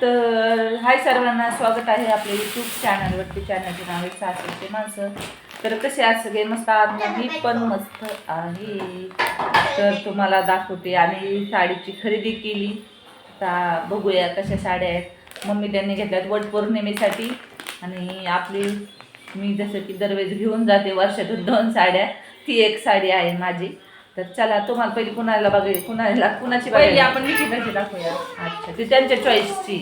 तर हाय सर्वांना स्वागत आहे आपल्या यूट्यूब चॅनलवरती चॅनलचे नाव आहे सासरचे माणसं. तर कसे आज सगळे? मस्त आहात मी पण मस्त आहे. तर तुम्हाला दाखवते आम्ही साडीची खरेदी केली. आता बघूया कशा साड्या आहेत. मम्मी त्यांनी घेतल्यात वट पौर्णिमेसाठी. आणि आपली मी जसं की दरवेळेस घेऊन जाते वर्षातून दोन साड्या. ती एक साडी आहे माझी. तर चला तुम्हाला पहिली कुणाला बघाय कुणाला कुणाची पहिली आपण निकिताची दाखवूया. अच्छा ती त्यांच्या चॉईसची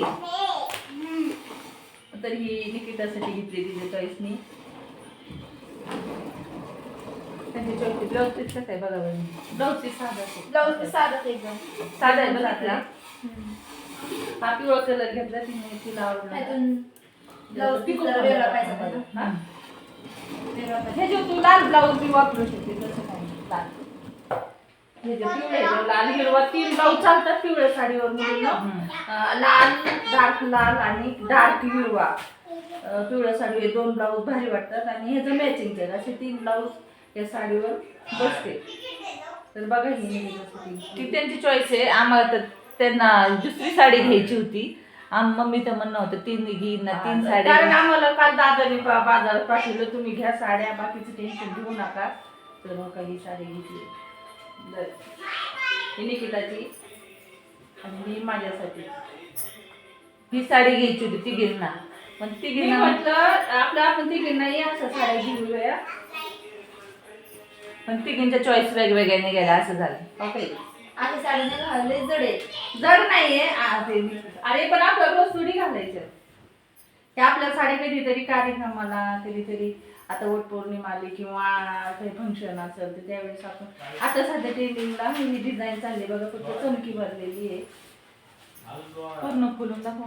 तर ही निकितासाठी घेतली तिच्या चॉईसनी त्यांची चॉईस ब्लाऊज पीस कसं आहे बघा बरं ब्लाऊज पीस साधा ब्लाऊज साधं एकदम. साधा आहे बघितला हा पिवळा कलर घेतला तिने तिला आवडला. ब्लाऊज पिको वेगळा पाहिजे. हा. हे जे तू लाल ब्लाऊज बी वापरू शकते तसं नाही. लाल. हे जे पिवळे लाल हिरवा तीन ब्लाऊज चालतात पिवळ्या साडीवर मुलींना लाल डार्क लाल आणि डार्क हिरवा. अं, पिवळ्या साडीवर दोन ब्लाऊज भारी वाटतात आणि ह्याचं मॅचिंग केलं असे तीन ब्लाऊज या साडीवर बसते. तर बघा ही. ती त्यांची चॉईस आहे. आम्हाला तर त्यांना दुसरी साडी घ्यायची होती. आम मम्मीचं म्हणणं होतं तीन घेईन ना तीन कारण साड्या आम्हाला काल दादाने बा- बाजारात पाठवलं तुम्ही घ्या साड्या बाकीचं टेन्शन घेऊ नका. तर मग काही साडी घेतली. ही निकिताची आणि ही माझ्यासाठी. ही साडी घ्यायची होती ती ना पण ती मी घेईन म्हटलं आपलं आपण तिघी नाही असं साड्या घेऊया पण तिघींच्या चॉईस वेगवेगळ्या निघाल्या असं झालं. ओके. आता साडीने घालले जडे जड नाहीये. ते- अरे पण आपल्या रोज थोडी घालायचं. ते आपल्या साडी कधीतरी कार्यक्रमाला कधीतरी. आता वट पौर्णिमा आली किंवा काही फंक्शन असेल तर त्यावेळेस आपण आता सध्या ट्रेनिंगला ही डिझाईन चालली. बघा फक्त चमकी भरलेली आहे. पूर्ण खोलून दाखव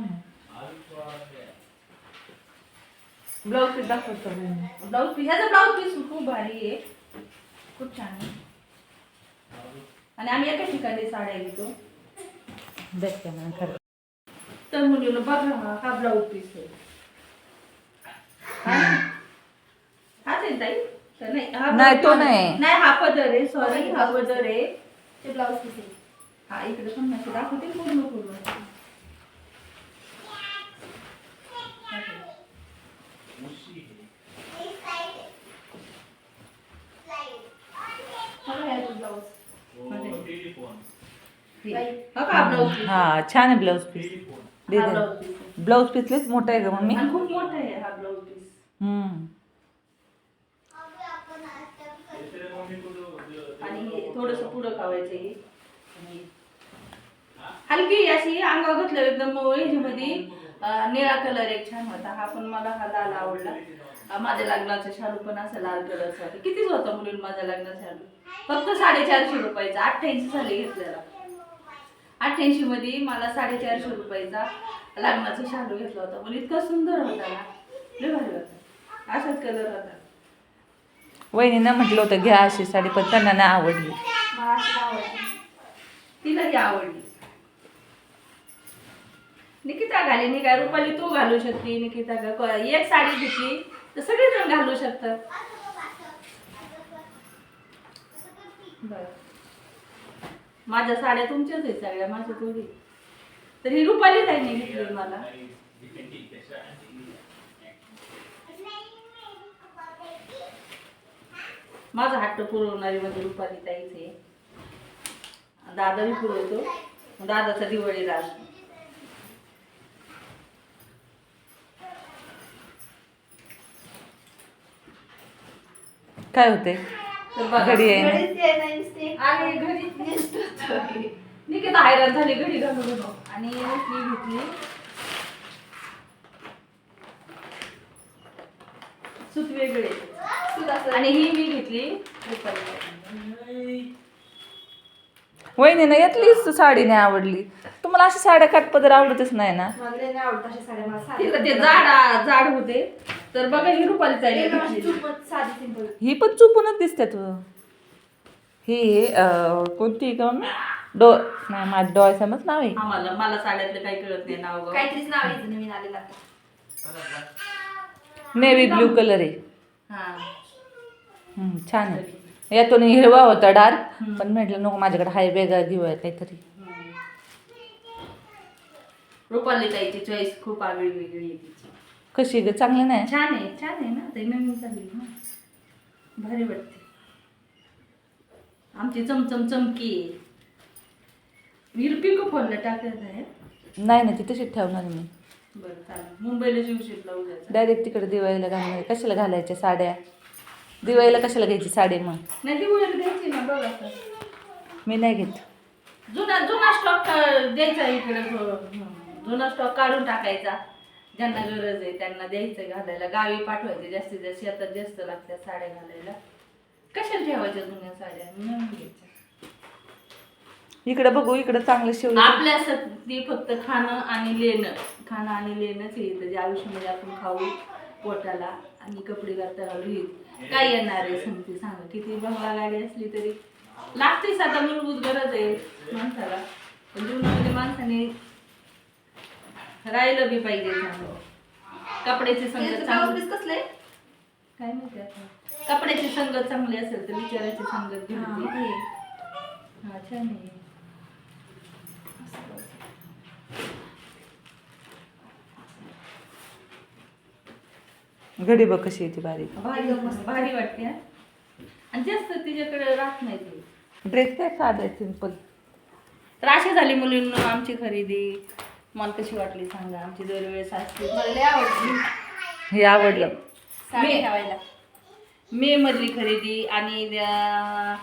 ब्लाऊज पीस दाखवतो ब्लाऊज पीस ह्याचा ब्लाऊज पीस खूप भारी आहे. खूप छान आहे. आणि आम्ही एका ठिकाणी साड्या घेतो. देखते मला खरं. तर मुलीनं बघा हा हा ब्लाऊज पीस आहे हा? हाच आहे ताई तर नाही हा नाही, तो नाही. नाही हा पदर आहे सॉरी हा पदर आहे. ते ब्लाऊज पीस आहे हा इकडे पण नक्की दाखवते पूर्ण पूर्ण. ब्लाऊज हा का ब्लाऊज पीस हा छान आहे ब्लाऊज पीस हा ब्लाऊज पीस आहे. ब्लाऊज पीस लयच मोठा आहे का मम्मी. आणि खूप मोठा आहे हा ब्लाऊज पीस हम्म आणि हे थोडस पुढं खावायचं हे. आणि हलकी अशी अंगावर घातलं एकदम ह्याच्यामध्ये. निळा कलर एक छान होता. हा पण मला हा लाल आवडला. माझ्या लग्नाचा शालू पण असा लाल कलरचा होता. कितीच होता मुलीन माझ्या लग्नाचा शालू फक्त साडेचारशे रुपयाचा. अठ्ठ्याऐंशी झाले घेतलेला. अठ्ठ्याऐंशी मध्ये मला साडेचारशे रुपयाचा लग्नाचा शालू घेतला होता. पण इतका सुंदर होता ना. लय भारी होता. असाच कलर होता. वहिनीनं म्हटलं होतं घ्या अशी साडी पण त्यांना नाही आवडली. तिला अशी आवडली. निकिता घाली नाही काय रुपाली तू घालू शकते निकिता ग- एक साडी घेतली तर सगळेजण घालू शकतात. बरं. माझ्या साड्या तुमच्याच आहेत सगळ्या माझ्या थोडी तर ही रुपाली नाही घेतली मला. माझा हट्ट पुरवणारी म्हणजे रुपाली ताईच आहे. दादा बी पुरवतो. दादाचा दिवाळी राज. काय होते. घडी आहे ना? घडीच ते नाही नुसते. आणि घडी नेसतो निकिता हैराण झाली घडी घालू नको आणि मी घेतली. सूत वेगळे. आणि ही मी घेतली. रुपाली वहिनीनं यातलीच साडी नाही आवडली. तुम्हाला अशी साड्या काटपदर आवडतच नाही ना? मला लय नाही आवडत अशा साड्या मला साधी तिला ते जाड जाड होते. तर बघा ही रुपाली ही पण चुपूनच दिसतात ही अं, कोणती का? डो नाही माझं डोळ्यासमच नाव आहे. आम्हाला मला साड्यातलं काही कळत नाही नाव. काहीतरीच नाव यायचं नवीन आलेलं नेव्ही ब्ल्यू कलर आहे. हा. हम्म, छान आहे. यातून हिरवा होता डार्क. पण म्हटलं नको माझ्याकडे हाय वेगळा घेऊया काहीतरी. रुपाली ताईची चॉईस खूप आगळी वेगळी आहे तिची. कशी ग? चांगली नाही? छान आहे छान आहे ना? ते नवीन चालली ना. भारी वाटते. आमची चमचम चमकी आहे. वीर पिको फॉलला टाकत आहे? नाही ना ती तशीच ठेवणार मी. बरं चालेल. मुंबईला डायरेक्ट तिकडे दिवाळीला घालणार. कशाला घालायच्या साड्या? दिवाळीला कशाला घ्यायची साडी मग? नाही द्यायची ना बघ आता. मी नाही घेत. जुना जुना स्टॉक द्यायचा इकडे थोडं. जुना स्टॉक काढून टाकायचा. ज्यांना गरज आहे त्यांना द्यायचं घालायला. गावी पाठवायचे जास्तीत जास्त शेतात जास्त लागतात साड्या घालायला. कशाला ठेवायच्या जुन्या साड्या? नवीन घ्यायच्या इकडे बघू इकडे चांगलं शिवलं आपल्यासाठी फक्त खाणं आणि लेणं. खाणं आणि लेणंच हे येतं जे आयुष्यामध्ये आपण खाऊ पोटाला आणि कपडे घालता घालू काय येणार आहे सांगते सांगा. किती बंगला गाडी असली तरी. लागतेच आता मूलभूत गरज आहे माणसाला. पण जीवनामध्ये माणसाने राहिलं बी पाहिजे चांगलं. कपड्याची संगत चांगली. कसले काय माहिती आता. कपड्याची संगत चांगली असेल तर विचारायची संगत घ्यायची हा छान आहे. घडी बघ कशी येते बारीक. भारी भारी वाटते हा. आणि जास्त तिच्याकडे राहत नाही ती. ड्रेस काय साधा आहे सिंपल तर अशी झाली मुलींना आमची खरेदी. मला कशी वाटली सांगा आमची दरवेळेस असते. मला लय आवडली. हे आवडलं. साडी मी- ठेवायला. मे मधली खरेदी आणि अं,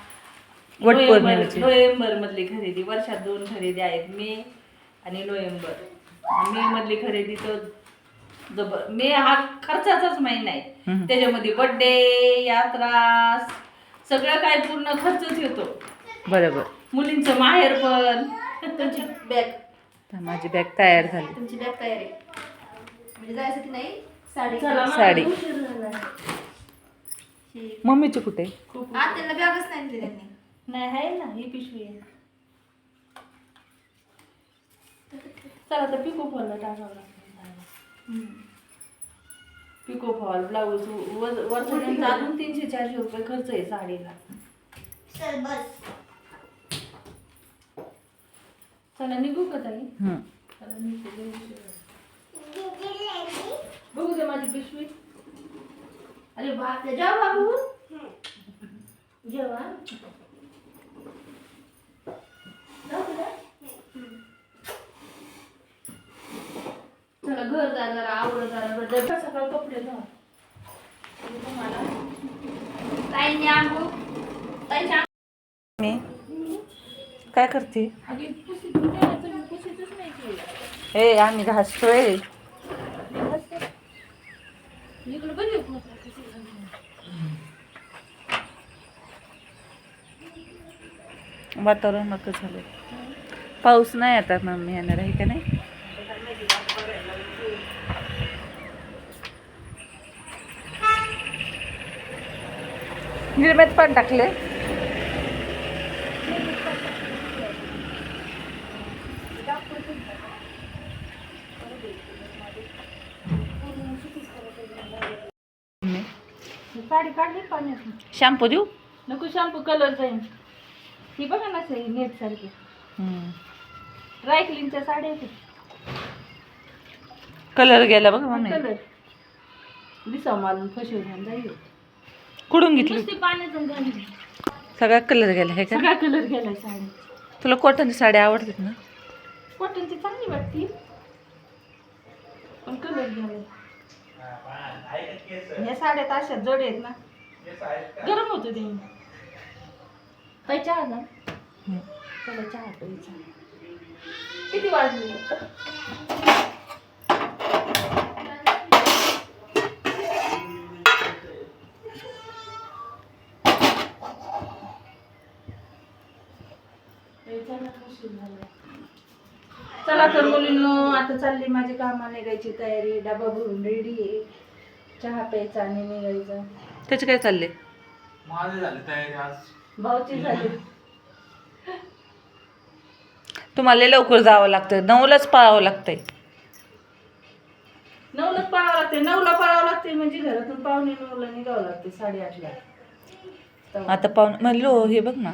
वटपौर्णिमेची. नोव्हेंबर नोव्हेंबर मधली खरेदी. वर्षात दोन खरेदी आहेत मे आणि नोव्हेंबर. मे मधली खरेदी तर जबर मे हा खर्चाचाच महिना आहे. त्याच्यामध्ये बर्थडे यात्रा सगळं काय पूर्ण खर्चच येतो. बरोबर. मुलींचं माहेर पण. तुमची बॅग तर माझी बॅग तयार झाली. तुमची बॅग तयार आहे. म्हणजे जायसाठी नाही साडी. चला मग, साडी. उशीर झाला. मम्मीची कुठे? खूप त्यांना बॅगच नाही दिली त्यांनी. नाही आहे ना. ही पिशवी आहे. चला तर पिको फॉलला टाकावं लागतं. पिको फॉल ब्लाऊज वरचा त्यांचा अजून तीनशे चारशे रुपये खर्च आहे साडीला. चला निघू का ताई. चला. बघू दे माझी पिशवी. अरे बाप रे जेवा बाबू. जेवा जाऊ तुला? चला घर जा जरा आवड जरा सकाळ कपडे धुवा. तुम्हाला ताईंनी आंघोळ ताईच्या मी? काय करते? ए आम्ही घासतोय. वातावरण नको झालं पाऊस नाही आता मम्मी येणार आहे का नाही? गिरमेत पण टाकले. साडी काढली पाण्यात शॅम्पू देऊ? नको शॅम्पू कलर जाईल ही बघा ना सही नेट सारखी. ड्राय क्लीनच्या साड्या कलर गेला बघ कलर. दिसाव मारून फशी जाईल. कुठून घेतली? नुसती पाण्यातून घालली सगळा कलर गेला हे का? सगळा कलर गेलाय साडी तुला कॉटनची साड्या आवडतात ना? कॉटनची चांगली वाटती. पण कलर गेलाय ह्या साड्या तर अशा जड आहेत ना. गरम होतो ते. काय चहा ना हम्म. चला चहा प्यायचा किती वाजले? चला तर मुलींनो आता चालली माझी कामा निघायची तयारी. डबा भरून रेडी आहे. चहा प्यायचा आणि निघायचा. त्याचे काय चालले? माझे झाले तयारी आज. भाऊची झाली. तुम्हाला लवकर जावं लागतं नऊलाच पळावं लागतंय. नऊला पळावं लागते नऊला पळावं लागते म्हणजे घरातून पावणे नऊला निघावं लागते साडेआठला. आता पाहून म्हणलो हे बघ ना.